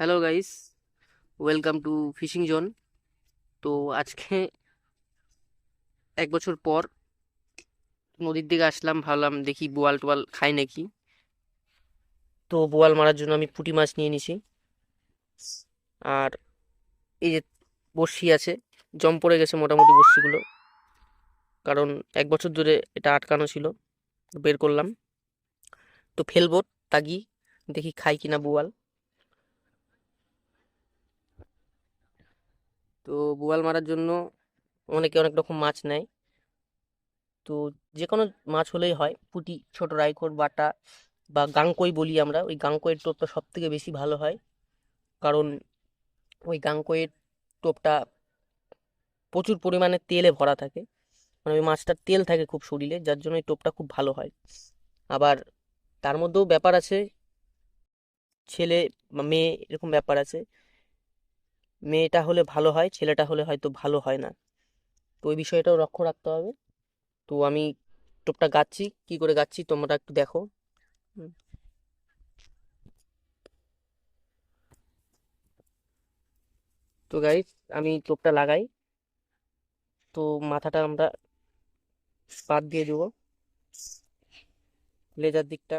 Hello guys welcome to fishing zone তো আজকে এক বছর পর নদীর দিকে আসলাম, ভাবলাম দেখি বোয়াল টোয়াল খাই নাকি। তো বোয়াল মারার জন্য আমি পুঁটি মাছ নিয়ে নিছি। আর এই যে বড়শি আছে, জম পড়ে গেছে মোটামুটি বড়শিগুলো। কারণ এক বছর ধরে এটা আটকানো ছিল, বের করলাম। তো ফেলব, তাগি, দেখি খাই কিনা বোয়াল। তো বোয়াল মারার জন্য অনেকে অনেক রকম মাছ নেয়। তো যে কোনো মাছ হলেই হয়, পুঁটি, ছোট রাইকোট বাটা বা গাংকই বলি আমরা, ওই গাংকইয়ের টোপটা সব থেকে বেশি ভালো হয়। কারণ ওই গাংকইয়ের টোপটা প্রচুর পরিমাণে তেলে ভরা থাকে। মানে ওই মাছটার তেল থাকে খুব শরীরে, যার জন্য ওই টোপটা খুব ভালো হয়। আবার তার মধ্যেও ব্যাপার আছে, ছেলে বা মেয়ে এরকম ব্যাপার আছে মেয়েটা হলে ভালো হয়, ছেলেটা হলে হয়তো ভালো হয় না। তো ওই বিষয়টাও লক্ষ্য রাখতে হবে। তো আমি টোপটা গাচ্ছি, কি করে গাচ্ছি তোমরা একটু দেখো। তো গাইস আমি টোপটা লাগাই। তো মাথাটা আমরা বাদ দিয়ে দেবো। লেজার দিকটা।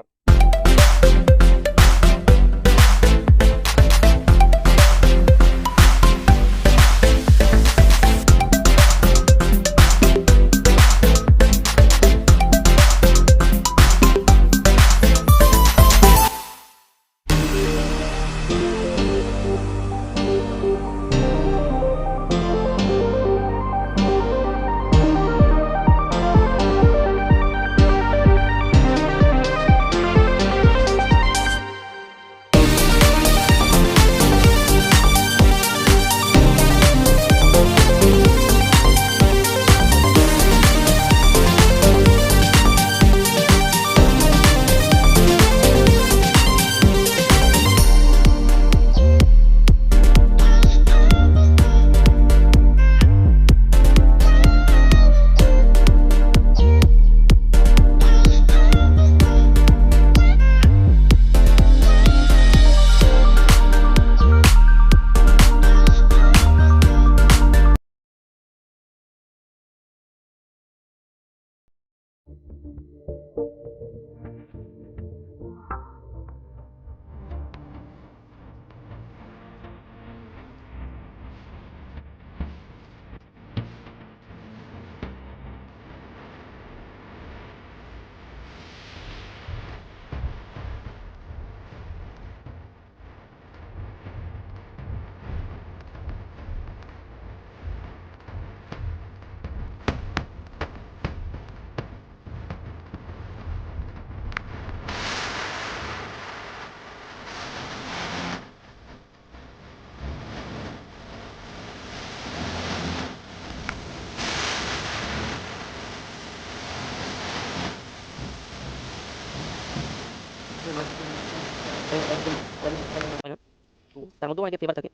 তার মধ্যেও অনেকে ফেভার থাকে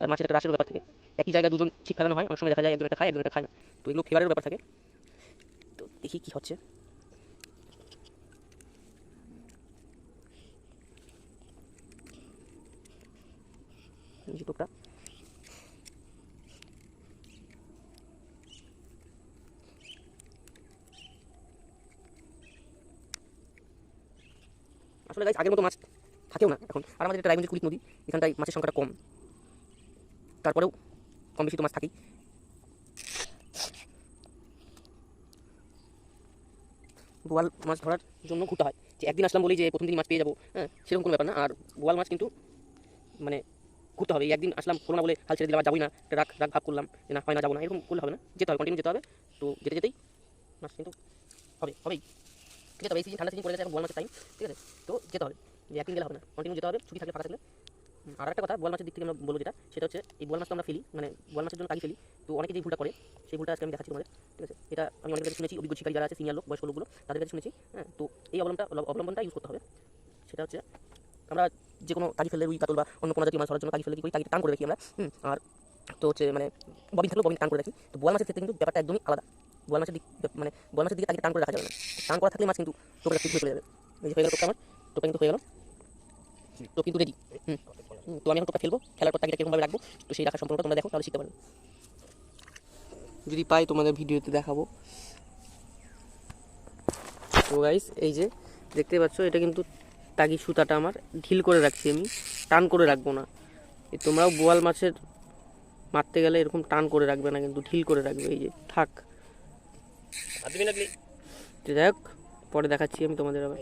আর মাছের একটা রাশের ব্যাপার থাকে একই জায়গায় দুজন ছিপ ফেলানো হয় অনেক সময় দেখা যায় একজন খায় একজন খায় না তো এগুলো ফেভারের ব্যাপার থাকে তো দেখি কি হচ্ছে টোপটা আসলে গাইস আগের মতো মাছ থাকেও না এখন। আর আমাদের এটা রায়গঞ্জের কুলিক নদী, এখানটায় মাছের সংখ্যাটা কম। তারপরেও কম বেশি তো মাছ থাকেই। বোয়াল মাছ ধরার জন্য ঘুরতে হয়। যে একদিন আসলাম বলেই যে প্রথম দিন মাছ পেয়ে যাব হ্যাঁ সেরকম কোনো ব্যাপার না। আর বোয়াল মাছ কিন্তু মানে ঘুরতে হবে। একদিন আসলাম কোনো না বলে হাল ছেড়ে দিলাম যাবোই না। রাগ রাগ ভাব করলাম যে না, হয় না, যাব না। এরকম করলে হবে না। যেতে হবে কন্টিনিউ যেতে হবে। তো যেতে যেতেই মাছ কিন্তু হবে, হবেই। ঠিক আছে, তবে এই সিজন ঠান্ডা সিজন পড়ে গেছে, এখন বোয়াল মাছের টাইম ঠিক আছে? তো যেতে হবে, যে একদিন গেলে হবে না কন্টিনিউ যেতে হবে, ছুটি থাকলে ফাঁকা থাকলে। আর একটা কথা বল মাছের দিক থেকে আমরা বলব যেটা, সেটা হচ্ছে, এই বল মাছটা আমরা ফেলি মানে বল মাছের জন্য কালি ফেলি, তো অনেকে যে ভুলটা করে, সেই ভুলটা আজকে আমি দেখাচ্ছি তোমাদের, ঠিক আছে? এটা আমি অনেক কাছে শুনেছি, অভিজ্ঞ শিকারী যারা আছে সিনিয়র লোক, বয়স্ক লোকগুলো, তাদের কাছে শুনেছি হ্যাঁ? তো এই অবলম্বনটা অবলম্বনটা ইউজ করতে হবে। সেটা হচ্ছে, আমরা যে কোনো কালি ফেলে রুই, কাতল বা অন্য কোনো জাতীয় মাছ ধরার জন্য কালি ফেলে কি করি তাকে টান করে রাখি আমরা আর তো হচ্ছে মানে ববিন থাকলেও ববিন টান করে রাখি তো বোয়াল মাছের ক্ষেত্রে কিন্তু ব্যাপারটা একদমই আলাদা। বোয়াল মাছের দিক মানে বোয়াল মাছের দিকে তাকে টান করে রাখা যাবে না। টান করা থাকলে মাছ কিন্তু টোপটা ঠিক হয়ে যাবে। এই যে হয়ে গেল টোপটা আমার। টোপটা কিন্তু হয়ে গেল। তো কিন্তু রেডি হুম। তো আমি এখন টোপটা ফেলব। খেলার পর তাকে কিরকমভাবে রাখব। তো সেই রাখার সম্পর্কটা তোমরা দেখো, তাহলে শিখতে পারবে। যদি পাই তোমাদের ভিডিওতে দেখাবো। তো গাইস এই যে দেখতে পাচ্ছ, এটা কিন্তু তাগি সুতাটা আমার। ঢিল করে রাখছি আমি। টান করে রাখব না। তোমরাও বোয়াল মাছের মারতে গেলে এরকম টান করে রাখবে না, কিন্তু ঢিল করে রাখবে। এই যে, থাক। যাই হোক পরে দেখাচ্ছি আমি তোমাদের আবার।